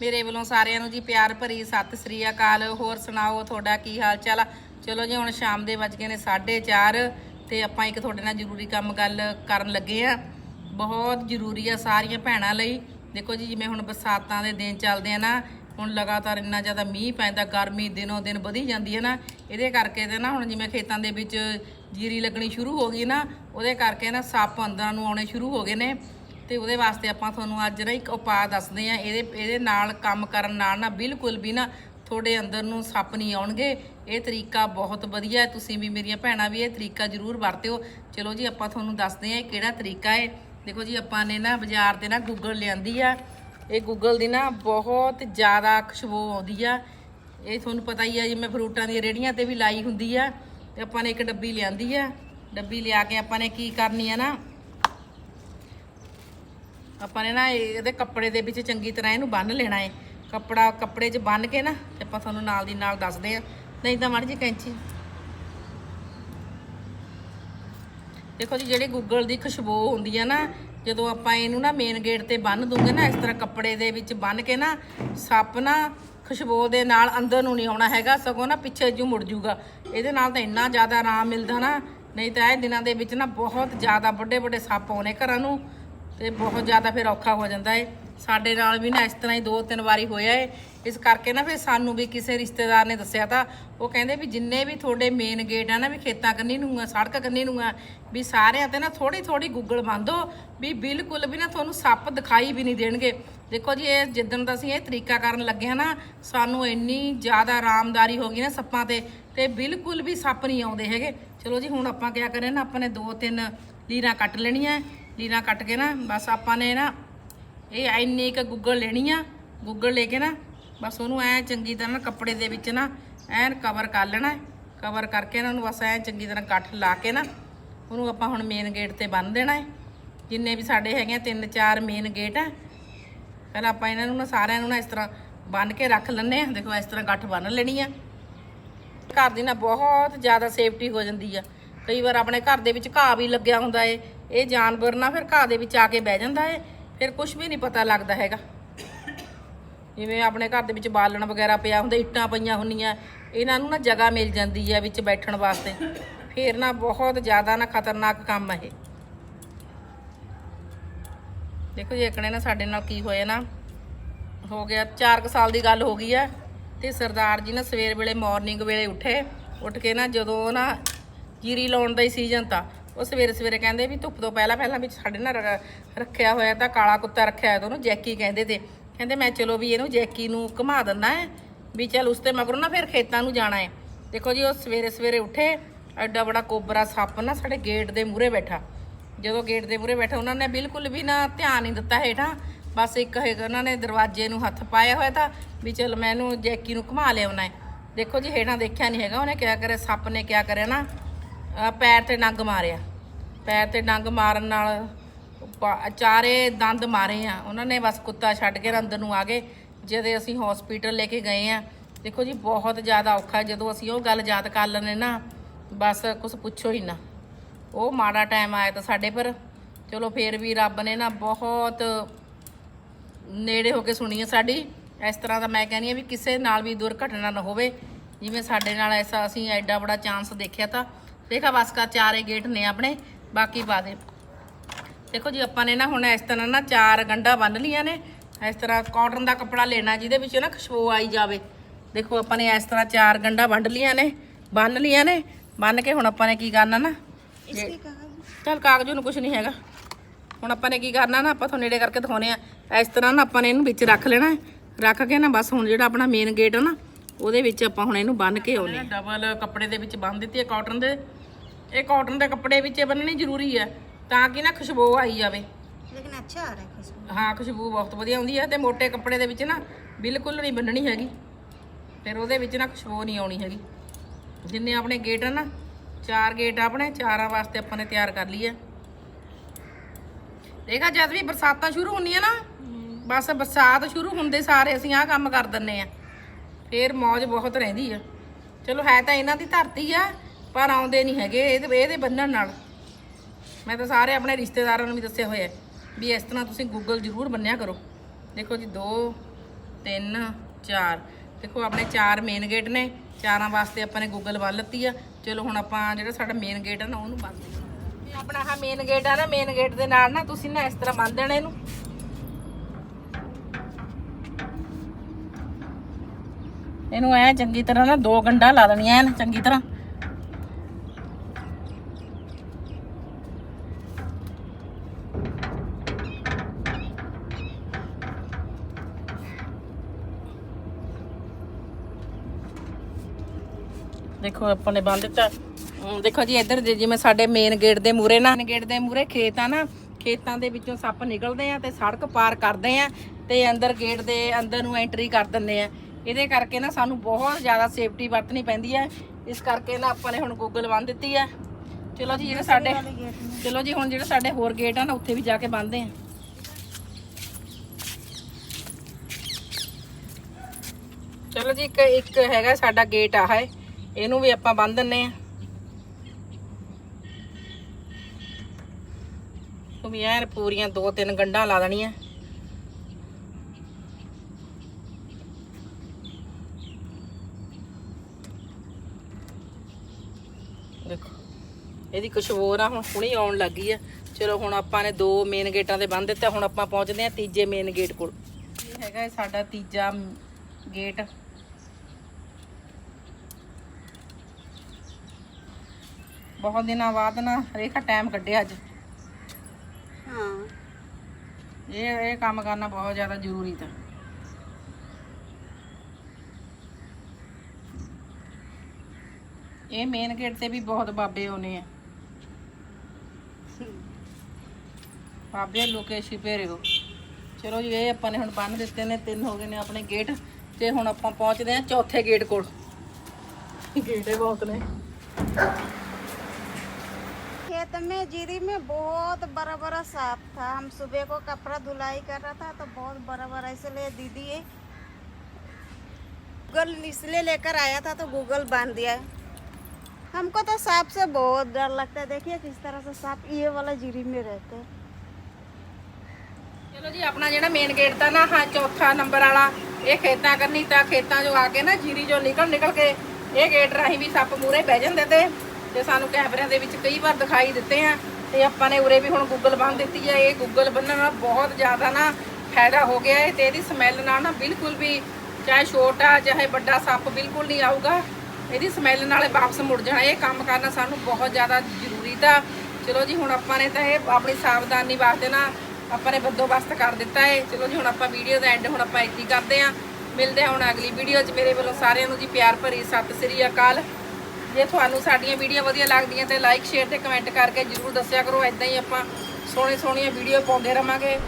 ਮੇਰੇ ਵੱਲੋਂ ਸਾਰਿਆਂ ਨੂੰ ਜੀ ਪਿਆਰ ਭਰੀ ਸਤਿ ਸ੍ਰੀ ਅਕਾਲ। ਹੋਰ ਸੁਣਾਓ, ਤੁਹਾਡਾ ਕੀ ਹਾਲ ਚਾਲ ਆ? ਚਲੋ ਜੀ, ਹੁਣ ਸ਼ਾਮ ਦੇ ਵੱਜ ਗਏ ਨੇ 4:30 ਤੇ ਆਪਾਂ ਇੱਕ ਤੁਹਾਡੇ ਨਾਲ ਜ਼ਰੂਰੀ ਕੰਮ ਗੱਲ ਕਰਨ ਲੱਗੇ ਆ। ਬਹੁਤ ਜ਼ਰੂਰੀ ਆ ਸਾਰੀਆਂ ਭੈਣਾਂ ਲਈ। ਦੇਖੋ ਜੀ, ਜਿਵੇਂ ਹੁਣ ਬਰਸਾਤਾਂ ਦੇ ਦਿਨ ਚੱਲਦੇ ਆ ਨਾ, ਹੁਣ ਲਗਾਤਾਰ ਇੰਨਾ ਜ਼ਿਆਦਾ ਮੀਂਹ ਪੈਂਦਾ ਗਰਮੀ ਦਿਨੋਂ ਦਿਨ ਵਧੀ ਜਾਂਦੀ ਹੈ ਨਾ, ਇਹਦੇ ਕਰਕੇ ਤੇ ਨਾ ਹੁਣ ਜਿਵੇਂ ਖੇਤਾਂ ਦੇ ਵਿੱਚ ਜੀਰੀ ਲੱਗਣੀ ਸ਼ੁਰੂ ਹੋ ਗਈ ਨਾ, ਉਹਦੇ ਕਰਕੇ ਨਾ ਸੱਪ ਅੰਦਰਾਂ ਨੂੰ ਆਉਣੇ ਸ਼ੁਰੂ ਹੋ ਗਏ ਨੇ। ਤੇ ਉਹਦੇ ਵਾਸਤੇ ਆਪਾਂ ਤੁਹਾਨੂੰ ਅੱਜ ਨਾ ਇੱਕ ਉਪਾਅ ਦੱਸਦੇ ਆ ਇਹਦੇ ਇਹਦੇ ਨਾਲ ਕੰਮ ਕਰਨ ਨਾਲ ਨਾ ਬਿਲਕੁਲ ਵੀ ਨਾ ਤੁਹਾਡੇ ਅੰਦਰ ਨੂੰ ਸੱਪ ਨਹੀਂ ਆਉਣਗੇ। ਇਹ ਤਰੀਕਾ ਬਹੁਤ ਵਧੀਆ ਹੈ। ਤੁਸੀਂ ਵੀ ਮੇਰੀਆਂ ਭੈਣਾਂ ਵੀ ਇਹ ਤਰੀਕਾ ਜ਼ਰੂਰ ਵਰਤਿਓ। ਚਲੋ ਜੀ, ਆਪਾਂ ਤੁਹਾਨੂੰ ਦੱਸਦੇ ਆ ਇਹ ਕਿਹੜਾ ਤਰੀਕਾ ਹੈ। ਦੇਖੋ ਜੀ, ਆਪਾਂ ਨੇ ਨਾ ਬਾਜ਼ਾਰ ਤੇ ਨਾ ਗੂਗਲ ਲਿਆਂਦੀ ਆ। ਇਹ ਗੂਗਲ ਦੀ ਨਾ ਬਹੁਤ ਜ਼ਿਆਦਾ ਖੁਸ਼ਬੂ ਆਉਂਦੀ ਆ। ਇਹ ਤੁਹਾਨੂੰ ਪਤਾ ਹੀ ਆ, ਜਿਵੇਂ ਫਰੂਟਾਂ ਦੀਆਂ ਰੇੜੀਆਂ ਤੇ ਵੀ ਲਾਈ ਹੁੰਦੀ ਆ। ਤੇ ਆਪਾਂ ਨੇ ਇੱਕ ਡੱਬੀ ਲਿਆਂਦੀ ਆ। ਡੱਬੀ ਲਿਆ ਕੇ ਆਪਾਂ ਨੇ ਕੀ ਕਰਨੀ ਆ ਨਾ ਆਪਾਂ ਨੇ ਨਾ ਇਹਦੇ ਕੱਪੜੇ ਦੇ ਵਿੱਚ ਚੰਗੀ ਤਰ੍ਹਾਂ ਇਹਨੂੰ ਬੰਨ ਲੈਣਾ ਹੈ ਕੱਪੜਾ, ਕੱਪੜੇ 'ਚ ਬੰਨ ਕੇ ਨਾ ਤੇ ਆਪਾਂ ਤੁਹਾਨੂੰ ਨਾਲ ਦੀ ਨਾਲ ਦੱਸਦੇ ਆ। ਨਹੀਂ ਤਾਂ ਮਾੜੀ ਜੀ ਕੈਂਚੀ। ਦੇਖੋ ਜੀ, ਜਿਹੜੀ ਗੂਗਲ ਦੀ ਖੁਸ਼ਬੂ ਹੁੰਦੀ ਆ ਨਾ, ਜਦੋਂ ਆਪਾਂ ਇਹਨੂੰ ਨਾ ਮੇਨ ਗੇਟ ਤੇ ਬੰਨ ਦੂੰਗੇ ਨਾ, ਇਸ ਤਰ੍ਹਾਂ ਕੱਪੜੇ ਦੇ ਵਿੱਚ ਬੰਨ ਕੇ ਨਾ, ਸੱਪ ਨਾ ਖੁਸ਼ਬੂ ਦੇ ਨਾਲ ਅੰਦਰ ਨੂੰ ਨਹੀਂ ਆਉਣਾ ਹੈਗਾ, ਸਗੋਂ ਨਾ ਪਿੱਛੇ ਜੂ ਮੁੜ ਜੂਗਾ। ਇਹਦੇ ਨਾਲ ਤਾਂ ਇੰਨਾ ਜ਼ਿਆਦਾ ਆਰਾਮ ਮਿਲਦਾ ਨਾ, ਨਹੀਂ ਤਾਂ ਇਹ ਦਿਨਾਂ ਦੇ ਵਿੱਚ ਨਾ ਬਹੁਤ ਜ਼ਿਆਦਾ ਵੱਡੇ ਵੱਡੇ ਸੱਪ ਆਉਣੇ ਘਰਾਂ ਨੂੰ। ਤੇ ਬਹੁਤ ਜ਼ਿਆਦਾ ਫਿਰ ਔਖਾ ਹੋ ਜਾਂਦਾ ਏ। ਸਾਡੇ ਨਾਲ ਵੀ ਨਾ ਇਸ ਤਰ੍ਹਾਂ ਹੀ ਦੋ ਤਿੰਨ ਵਾਰੀ ਹੋਇਆ ਏ। ਇਸ ਕਰਕੇ ਨਾ ਫਿਰ ਸਾਨੂੰ ਵੀ ਕਿਸੇ ਰਿਸ਼ਤੇਦਾਰ ਨੇ ਦੱਸਿਆ ਤਾਂ ਉਹ ਕਹਿੰਦੇ ਵੀ ਜਿੰਨੇ ਵੀ ਤੁਹਾਡੇ ਮੇਨ ਗੇਟ ਆ ਨਾ ਵੀ ਖੇਤਾਂ ਕੰਨੀ ਨੂੰ ਆ, ਸੜਕ ਕੰਨੀ ਨੂੰ ਆ, ਵੀ ਸਾਰਿਆਂ ਤੇ ਨਾ ਥੋੜੀ ਥੋੜੀ ਗੂਗਲ ਬੰਦੋ ਵੀ ਬਿਲਕੁਲ ਵੀ ਨਾ ਤੁਹਾਨੂੰ ਸੱਪ ਦਿਖਾਈ ਵੀ ਨਹੀਂ ਦੇਣਗੇ। ਦੇਖੋ ਜੀ, ਇਹ ਜਿੱਦਣ ਦਾ ਅਸੀਂ ਇਹ ਤਰੀਕਾ ਕਰਨ ਲੱਗੇ ਹਾਂ ਨਾ, ਸਾਨੂੰ ਇੰਨੀ ਜ਼ਿਆਦਾ ਆਰਾਮਦਾਰੀ ਹੋ ਗਈ ਨਾ ਸੱਪਾਂ ਤੇ ਤੇ ਬਿਲਕੁਲ ਵੀ ਸੱਪ ਨਹੀਂ ਆਉਂਦੇ ਹੈਗੇ। ਚਲੋ ਜੀ, ਹੁਣ ਆਪਾਂ ਕਿਆ ਕਰੇ ਨਾ, ਆਪਾਂ ਨੇ ਦੋ ਤਿੰਨ ਲੀਰਾਂ ਕੱਟ ਲੈਣੀਆਂ। ਲੀਰਾਂ ਕੱਟ ਕੇ ਨਾ, ਬਸ ਆਪਾਂ ਨੇ ਨਾ ਇਹ ਇੰਨੀ ਕੁ ਗੁੱਗਲ ਲੈਣੀ ਆ ਗੁੱਗਲ ਲੈ ਕੇ ਨਾ ਬਸ ਉਹਨੂੰ ਐ ਚੰਗੀ ਤਰ੍ਹਾਂ ਨਾ ਕੱਪੜੇ ਦੇ ਵਿੱਚ ਨਾ ਐਨ ਕਵਰ ਕਰ ਲੈਣਾ ਕਵਰ ਕਰਕੇ ਨਾ ਉਹਨੂੰ ਬਸ ਐ ਚੰਗੀ ਤਰ੍ਹਾਂ ਗੱਠ ਲਾ ਕੇ ਨਾ ਉਹਨੂੰ ਆਪਾਂ ਹੁਣ ਮੇਨ ਗੇਟ ਤੇ ਬੰਨ ਦੇਣਾ ਹੈ। ਜਿੰਨੇ ਵੀ ਸਾਡੇ ਹੈਗੇ ਆ, ਤਿੰਨ ਚਾਰ ਮੇਨ ਗੇਟ ਆ। ਪਹਿਲਾਂ ਆਪਾਂ ਇਹਨਾਂ ਨੂੰ ਨਾ ਸਾਰਿਆਂ ਨੂੰ ਨਾ ਇਸ ਤਰ੍ਹਾਂ ਬੰਨ ਕੇ ਰੱਖ ਲੈਣੇ ਆ ਦੇਖੋ ਇਸ ਤਰ੍ਹਾਂ ਗੱਠ ਬੰਨ ਲੈਣੀ ਆ। ਘਰ ਦੀ ਨਾ ਬਹੁਤ ਜ਼ਿਆਦਾ ਸੇਫਟੀ ਹੋ ਜਾਂਦੀ ਆ। ਕਈ ਵਾਰ ਆਪਣੇ ਘਰ ਦੇ ਵਿੱਚ ਘਾਹ ਵੀ ਲੱਗਿਆ ਹੁੰਦਾ ਏ। ਇਹ ਜਾਨਵਰ ਨਾ ਫਿਰ ਘਾਹ ਦੇ ਵਿੱਚ ਆ ਕੇ ਬਹਿ ਜਾਂਦਾ ਏ, ਫਿਰ ਕੁਝ ਵੀ ਨਹੀਂ ਪਤਾ ਲੱਗਦਾ ਹੈਗਾ। ਜਿਵੇਂ ਆਪਣੇ ਘਰ ਦੇ ਵਿੱਚ ਬਾਲਣ ਵਗੈਰਾ ਪਿਆ ਹੁੰਦਾ, ਇੱਟਾਂ ਪਈਆਂ ਹੁੰਦੀਆਂ, ਇਹਨਾਂ ਨੂੰ ਨਾ ਜਗ੍ਹਾ ਮਿਲ ਜਾਂਦੀ ਹੈ ਵਿੱਚ ਬੈਠਣ ਵਾਸਤੇ। ਫਿਰ ਨਾ ਬਹੁਤ ਜ਼ਿਆਦਾ ਨਾ ਖਤਰਨਾਕ ਕੰਮ ਹੈ ਇਹ। ਦੇਖੋ ਜੀ, ਇਕਣੇ ਨਾ ਸਾਡੇ ਨਾਲ ਕੀ ਹੋਇਆ ਨਾ, ਹੋ ਗਿਆ 4 ਸਾਲ ਦੀ ਗੱਲ ਹੋ ਗਈ ਆ, ਤੇ ਸਰਦਾਰ ਜੀ ਨਾ ਸਵੇਰ ਵੇਲੇ ਮਾਰਨਿੰਗ ਵੇਲੇ ਉੱਠੇ, ਉੱਠ ਕੇ ਨਾ ਜਦੋਂ ਨਾ ਜੀਰੀ ਲਾਉਣ ਦਾ ਹੀ ਸੀਜ਼ਨ ਤਾਂ ਉਹ ਸਵੇਰੇ ਸਵੇਰੇ ਕਹਿੰਦੇ ਵੀ ਧੁੱਪ ਤੋਂ ਪਹਿਲਾਂ ਪਹਿਲਾਂ ਵਿੱਚ ਸਾਡੇ ਨਾਲ ਰ- ਰੱਖਿਆ ਹੋਇਆ ਤਾਂ ਕਾਲਾ ਕੁੱਤਾ ਰੱਖਿਆ ਹੋਇਆ ਤਾਂ ਉਹਨੂੰ ਜੈਕੀ ਕਹਿੰਦੇ ਤੇ। ਕਹਿੰਦੇ ਮੈਂ ਚਲੋ ਵੀ ਇਹਨੂੰ ਜੈਕੀ ਨੂੰ ਘੁਮਾ ਦਿੰਦਾ ਹੈ ਵੀ ਚੱਲ ਉਸ ਤੇ ਮਗਰੋਂ ਨਾ ਫਿਰ ਖੇਤਾਂ ਨੂੰ ਜਾਣਾ ਹੈ ਦੇਖੋ ਜੀ, ਉਹ ਸਵੇਰੇ ਸਵੇਰੇ ਉੱਠੇ, ਐਡਾ ਬੜਾ ਕੋਬਰਾ ਸੱਪ ਨਾ ਸਾਡੇ ਗੇਟ ਦੇ ਮੂਹਰੇ ਬੈਠਾ। ਜਦੋਂ ਗੇਟ ਦੇ ਮੂਹਰੇ ਬੈਠਾ, ਉਹਨਾਂ ਨੇ ਬਿਲਕੁਲ ਵੀ ਨਾ ਧਿਆਨ ਨਹੀਂ ਦਿੱਤਾ ਹੇਠਾਂ। ਬਸ ਇੱਕ ਹੈਗਾ ਉਹਨਾਂ ਨੇ ਦਰਵਾਜ਼ੇ ਨੂੰ ਹੱਥ ਪਾਇਆ ਹੋਇਆ ਤਾਂ, ਵੀ ਚਲ ਮੈਂ ਇਹਨੂੰ ਜੈਕੀ ਨੂੰ ਘੁਮਾ ਲਿਆਉਣਾ ਹੈ ਦੇਖੋ ਜੀ, ਹੇਠਾਂ ਦੇਖਿਆ ਨਹੀਂ ਹੈਗਾ, ਉਹਨੇ ਕਿਆ ਕਰਿਆ, ਸੱਪ ਨੇ ਕਿਆ ਕਰਿਆ ਨਾ ਅਹ ਪੈਰ ਤੇ ਡੰਗ ਮਾਰਿਆ। ਪੈਰ ਤੇ ਡੰਗ ਮਾਰਨ ਨਾਲ ਪਾ- ਚਾਰੇ ਦੰਦ ਮਾਰੇ ਆ। ਉਹਨਾਂ ਨੇ ਬਸ ਕੁੱਤਾ ਛੱਡ ਕੇ ਅੰਦਰ ਨੂੰ ਆ ਗਏ। ਜਦੋਂ ਅਸੀਂ ਹਸਪੀਟਲ ਲੈ ਕੇ ਗਏ ਆ, ਦੇਖੋ ਜੀ ਬਹੁਤ ਜ਼ਿਆਦਾ ਔਖਾ ਜਦੋਂ ਅਸੀਂ ਉਹ ਗੱਲ ਯਾਦ ਕਰ ਲੈਂਦੇ ਨਾ, ਬਸ ਕੁਝ ਪੁੱਛੋ ਹੀ ਨਾ। ਉਹ ਮਾੜਾ ਟਾਈਮ ਆਇਆ ਤਾਂ ਸਾਡੇ ਪਰ। ਚਲੋ ਫੇਰ ਵੀ ਰੱਬ ਨੇ ਨਾ ਬਹੁਤ ਨੇੜੇ ਹੋ ਕੇ ਸੁਣੀ ਹੈ ਸਾਡੀ। ਇਸ ਤਰ੍ਹਾਂ ਦਾ ਮੈਂ ਕਹਿੰਦੀ ਆ ਵੀ ਕਿਸੇ ਨਾਲ ਵੀ ਦੁਰਘਟਨਾ ਨਾ ਹੋਵੇ। ਜਿਵੇਂ ਸਾਡੇ ਨਾਲ ਐਸਾ ਅਸੀਂ ਐਡਾ ਬੜਾ ਚਾਂਸ ਦੇਖਿਆ ਤਾਂ ਦੇਖਾ ਬਸ ਕਰ ਚਾਰੇ ਗੇਟ ਨੇ ਆਪਣੇ ਬਾਕੀ ਪਾ ਦੇ। ਦੇਖੋ ਜੀ ਆਪਾਂ ਨੇ ਨਾ ਹੁਣ ਇਸ ਤਰ੍ਹਾਂ ਨਾ ਚਾਰ ਗੰਢਾਂ ਬੰਨ ਲੀਆਂ ਨੇ। ਇਸ ਤਰ੍ਹਾਂ ਕਾਟਨ ਦਾ ਕੱਪੜਾ ਲੈਣਾ ਜਿਹਦੇ ਵਿੱਚ ਨਾ ਖੁਸ਼ਬੂ ਆਈ ਜਾਵੇ। ਦੇਖੋ ਆਪਾਂ ਨੇ ਇਸ ਤਰ੍ਹਾਂ ਚਾਰ ਗੰਢਾਂ ਵੰਡ ਲੀਆਂ ਨੇ ਬੰਨ ਲੀਆਂ ਨੇ। ਬੰਨ ਕੇ ਹੁਣ ਆਪਾਂ ਨੇ ਕੀ ਕਰਨਾ ਨਾ? ਚੱਲ ਕਾਗਜ਼ ਨੂੰ ਕੁਝ ਨਹੀਂ ਹੈਗਾ। ਹੁਣ ਆਪਾਂ ਨੇ ਕੀ ਕਰਨਾ ਨਾ ਆਪਾਂ ਤੁਹਾਨੂੰ ਨੇੜੇ ਕਰਕੇ ਦਿਖਾਉਨੇ ਆ ਇਸ ਤਰ੍ਹਾਂ ਨਾ ਆਪਾਂ ਨੇ ਇਹਨੂੰ ਵਿੱਚ ਰੱਖ ਲੈਣਾ। ਰੱਖ ਕੇ ਨਾ ਬਸ ਹੁਣ ਜਿਹੜਾ ਆਪਣਾ ਮੇਨ ਗੇਟ ਆ ਨਾ ਉਹਦੇ ਵਿੱਚ ਆਪਾਂ ਹੁਣ ਇਹਨੂੰ ਬੰਨ ਕੇ ਆਉਨੇ ਡਬਲ ਕੱਪੜੇ ਦੇ ਵਿੱਚ ਬੰਨ ਦਿੱਤੀ ਹੈ ਕਾਟਨ ਦੇ। ਇਹ ਕਾਟਨ ਦੇ ਕੱਪੜੇ ਵਿੱਚ ਇਹ ਬੰਨਣੀ ਜ਼ਰੂਰੀ ਹੈ ਤਾਂ ਕਿ ਨਾ ਖੁਸ਼ਬੂ ਆਈ ਜਾਵੇ। ਲੇਕਿਨ ਅੱਛਾ ਆ ਰਿਹਾ ਖੁਸ਼ਬੂ। ਹਾਂ ਖੁਸ਼ਬੂ ਬਹੁਤ ਵਧੀਆ ਆਉਂਦੀ ਹੈ ਤੇ ਮੋٹے ਕੱਪੜੇ ਦੇ ਵਿੱਚ ਨਾ ਬਿਲਕੁਲ ਨਹੀਂ ਬੰਨਣੀ ਹੈਗੀ। ਫਿਰ ਉਹਦੇ ਵਿੱਚ ਨਾ ਖੁਸ਼ਬੂ ਨਹੀਂ ਆਉਣੀ ਹੈਗੀ। ਜਿੰਨੇ ਆਪਣੇ ਗੇਟ ਹਨ ਨਾ ਚਾਰ ਗੇਟ ਆਪਣੇ ਚਾਰਾਂ ਵਾਸਤੇ ਆਪਾਂ ਨੇ ਤਿਆਰ ਕਰ ਲਈ ਹੈ ਦੇਖਾ ਜਦ ਵੀ ਬਰਸਾਤਾਂ ਸ਼ੁਰੂ ਹੁੰਦੀਆਂ ਨਾ ਬਸ ਬਰਸਾਤ ਸ਼ੁਰੂ ਹੁੰਦੇ ਸਾਰੇ ਅਸੀਂ ਆਹ ਕੰਮ ਕਰ ਦਿੰਨੇ ਆ। ਫਿਰ ਮੌਜ ਬਹੁਤ ਰਹਿੰਦੀ ਆ। ਚਲੋ ਹੈ ਤਾਂ ਇਹਨਾਂ ਦੀ ਧਰਤੀ ਆ ਪਰ ਆਉਂਦੇ ਨਹੀਂ ਹੈਗੇ ਇਹਦੇ ਇਹਦੇ ਬੰਨਣ ਨਾਲ। ਮੈਂ ਤਾਂ ਸਾਰੇ ਆਪਣੇ ਰਿਸ਼ਤੇਦਾਰਾਂ ਨੂੰ ਵੀ ਦੱਸਿਆ ਹੋਇਆ ਵੀ ਇਸ ਤਰ੍ਹਾਂ ਤੁਸੀਂ ਗੂਗਲ ਜ਼ਰੂਰ ਬੰਨਿਆ ਕਰੋ। ਦੇਖੋ ਜੀ, ਦੋ 3 4 ਦੇਖੋ, ਆਪਣੇ ਚਾਰ ਮੇਨ ਗੇਟ ਨੇ। ਚਾਰਾਂ ਵਾਸਤੇ ਆਪਾਂ ਨੇ ਗੂਗਲ ਬੰਨ ਲੱਤੀ ਆ। ਚਲੋ, ਹੁਣ ਆਪਾਂ ਜਿਹੜਾ ਸਾਡਾ ਮੇਨ ਗੇਟ ਆ ਨਾ, ਉਹਨੂੰ ਬੰਨ ਦਈਏ ਇਹ ਆਪਣਾ ਆਹ ਮੇਨ ਗੇਟ ਆ ਨਾ ਮੇਨ ਗੇਟ ਦੇ ਨਾਲ ਨਾ ਤੁਸੀਂ ਨਾ ਇਸ ਤਰ੍ਹਾਂ ਬੰਨ ਦੇਣਾ ਇਹਨੂੰ। ਇਹਨੂੰ ਐ ਚੰਗੀ ਤਰ੍ਹਾਂ ਨਾ ਦੋ ਗੰਢਾਂ ਲਾ ਦੇਣੀਆਂ ਐਨ, ਚੰਗੀ ਤਰ੍ਹਾਂ। ਦੇਖੋ ਆਪਾਂ ਨੇ ਬੰਨ ਦਿੱਤਾ। ਹਮ, ਦੇਖੋ ਜੀ ਇੱਧਰ ਜਿਵੇਂ ਸਾਡੇ ਮੇਨ ਗੇਟ ਦੇ ਮੂਰੇ ਨਾ ਗੇਟ ਦੇ ਮੂਰੇ ਖੇਤ ਆ ਨਾ ਖੇਤਾਂ ਦੇ ਵਿੱਚੋਂ ਸੱਪ ਨਿਕਲਦੇ ਆ ਤੇ ਸੜਕ ਪਾਰ ਕਰਦੇ ਆ ਤੇ ਅੰਦਰ ਗੇਟ ਦੇ ਅੰਦਰ ਨੂੰ ਐਂਟਰੀ ਕਰ ਦਿੰਦੇ ਆ। ਇਹਦੇ ਕਰਕੇ ਨਾ ਸਾਨੂੰ ਬਹੁਤ ਜ਼ਿਆਦਾ ਸੇਫਟੀ ਵਰਤਣੀ ਪੈਂਦੀ ਹੈ ਇਸ ਕਰਕੇ ਨਾ ਆਪਾਂ ਨੇ ਹੁਣ ਗੂਗਲ ਬੰਨ ਦਿੱਤੀ ਹੈ ਚਲੋ ਜੀ ਜਿਹੜੇ ਸਾਡੇ ਚਲੋ ਜੀ ਹੁਣ ਜਿਹੜੇ ਸਾਡੇ ਹੋਰ ਗੇਟ ਆ ਨਾ ਉੱਥੇ ਵੀ ਜਾ ਕੇ ਬੰਨਦੇ ਆ। ਚਲੋ ਜੀ ਇੱਕ ਇੱਕ ਹੈਗਾ ਸਾਡਾ ਗੇਟ ਆ ਹੈ ਇਹਨੂੰ ਵੀ ਆਪਾਂ ਬੰਨ ਦਿੰਨੇ ਆ। ਉਹ ਵੀ ਐਨ ਪੂਰੀਆਂ ਦੋ ਤਿੰਨ ਗੰਢਾਂ ਲਾ ਦੇਣੀਆਂ। ਦੇਖੋ, ਇਹਦੀ ਖੁਸ਼ਬੂ ਨਾ ਹੁਣ ਹੁਣੀ ਆਉਣ ਲੱਗੀ ਆ। ਚਲੋ ਹੁਣ ਆਪਾਂ ਨੇ ਦੋ ਮੇਨ ਗੇਟਾਂ ਤੇ ਬੰਨ ਦਿੱਤਾ, ਹੁਣ ਆਪਾਂ ਪਹੁੰਚਦੇ ਆ ਤੀਜੇ ਮੇਨ ਗੇਟ ਕੋਲ। ਇਹ ਹੈਗਾ ਸਾਡਾ ਤੀਜਾ ਗੇਟ ਬਹੁਤ ਦਿਨਾਂ ਬਾਅਦ ਨਾ ਰੇਖਾ ਟਾਈਮ ਕੱਢਿਆ ਅੱਜ। ਇਹ ਇਹ ਕੰਮ ਕਰਨਾ ਬਹੁਤ ਜ਼ਿਆਦਾ ਜ਼ਰੂਰੀ ਤਾਂ। ਇਹ ਮੇਨ ਗੇਟ ਤੇ ਵੀ ਬਹੁਤ ਬਾਬੇ ਆਉਨੇ ਆ। ਬਾਬੇ ਲੋਕੇ ਛਿਪੇ ਰਹੋ ਚਲੋ ਜੀ ਇਹ ਆਪਾਂ ਨੇ ਹੁਣ ਬੰਨ ਦਿੱਤੇ ਨੇ ਤਿੰਨ ਹੋ ਗਏ ਨੇ ਆਪਣੇ ਗੇਟ ਤੇ ਹੁਣ ਆਪਾਂ ਪਹੁੰਚਦੇ ਆ ਚੌਥੇ ਗੇਟ ਕੋਲ। ਗੇਟ ਬਹੁਤ ਨੇ। खेत में जीरी में बहुत बड़ा बड़ा सांप था हम सुबह को कपड़ा धुलाई कर रहा था तो बहुत बड़ा बड़ा इसलिए दीदी ये गूगल इसलिए लेकर आया था तो गूगल बांध दिया हमको तो सांप से बहुत डर लगता है देखिए किस तरह से सांप ये वाला जीरी में रहते हैं ਚਲੋ ਜੀ ਆਪਣਾ ਜਿਹੜਾ ਮੇਨ ਗੇਟ ਤਾਂ ਨਾ ਹਾਂ ਚੌਥਾ ਨੰਬਰ ਵਾਲਾ ਇਹ ਖੇਤਾਂ ਕਰਨੀ ਤਾਂ ਖੇਤਾਂ ਚੋਂ ਆ ਕੇ ਨਾ ਜੀਰੀ ਚੋਂ ਨਿਕਲ ਨਿਕਲ ਕੇ ਇਹ ਗੇਟ ਰਾਹੀਂ ਵੀ ਸੱਪ ਮੂਰੇ ਬਹਿ ਜਾਂਦੇ ਤੇ ਤੇ ਸਾਨੂੰ ਕੈਮਰਿਆਂ ਦੇ ਵਿੱਚ ਕਈ ਵਾਰ ਦਿਖਾਈ ਦਿੱਤੇ ਆ ਤੇ ਆਪਾਂ ਨੇ ਉਰੇ ਵੀ ਹੁਣ ਗੂਗਲ ਬੰਨ ਦਿੱਤੀ ਹੈ ਇਹ ਗੂਗਲ ਬੰਨਣ ਨਾਲ ਬਹੁਤ ਜ਼ਿਆਦਾ ਨਾ ਫਾਇਦਾ ਹੋ ਗਿਆ ਹੈ ਤੇ ਇਹਦੀ ਸਮੈਲ ਨਾਲ ਨਾ ਬਿਲਕੁਲ ਵੀ ਚਾਹੇ ਛੋਟਾ, ਚਾਹੇ ਵੱਡਾ ਸੱਪ ਬਿਲਕੁਲ ਨਹੀਂ ਆਊਗਾ। ਇਹਦੀ ਸਮੈਲ ਨਾਲੇ ਵਾਪਸ ਮੁੜ ਜਾਣਾ। ਇਹ ਕੰਮ ਕਰਨਾ ਸਾਨੂੰ ਬਹੁਤ ਜ਼ਿਆਦਾ ਜ਼ਰੂਰੀ ਤਾਂ। ਚਲੋ ਜੀ, ਹੁਣ ਆਪਾਂ ਨੇ ਤਾਂ ਇਹ ਆਪਣੀ ਸਾਵਧਾਨੀ ਵਾਸਤੇ ਨਾ ਆਪਾਂ ਨੇ ਬੰਦੋਬਸਤ ਕਰ ਦਿੱਤਾ ਹੈ ਚਲੋ ਜੀ, ਹੁਣ ਆਪਾਂ ਵੀਡੀਓ ਦਾ ਐਂਡ ਹੁਣ ਆਪਾਂ ਇੱਥੇ ਕਰਦੇ ਆਂ। ਮਿਲਦੇ ਹਾਂ ਹੁਣ ਅਗਲੀ ਵੀਡੀਓ 'ਚ। ਮੇਰੇ ਵੱਲੋਂ ਸਾਰਿਆਂ ਨੂੰ ਜੀ ਪਿਆਰ ਭਰੀ ਸਤਿ ਸ੍ਰੀ ਅਕਾਲ। ਜੇ ਤੁਹਾਨੂੰ ਸਾਡੀਆਂ ਵੀਡੀਓ ਵਧੀਆ ਲੱਗਦੀਆਂ ਤੇ ਲਾਈਕ ਸ਼ੇਅਰ ਤੇ ਕਮੈਂਟ ਕਰਕੇ ਜਰੂਰ ਦੱਸਿਆ ਕਰੋ। ਐਦਾਂ ਹੀ ਆਪਾਂ ਸੋਹਣੇ ਸੋਹਣੀਆਂ ਵੀਡੀਓ ਪਾਉਂਦੇ ਰਵਾਂਗੇ।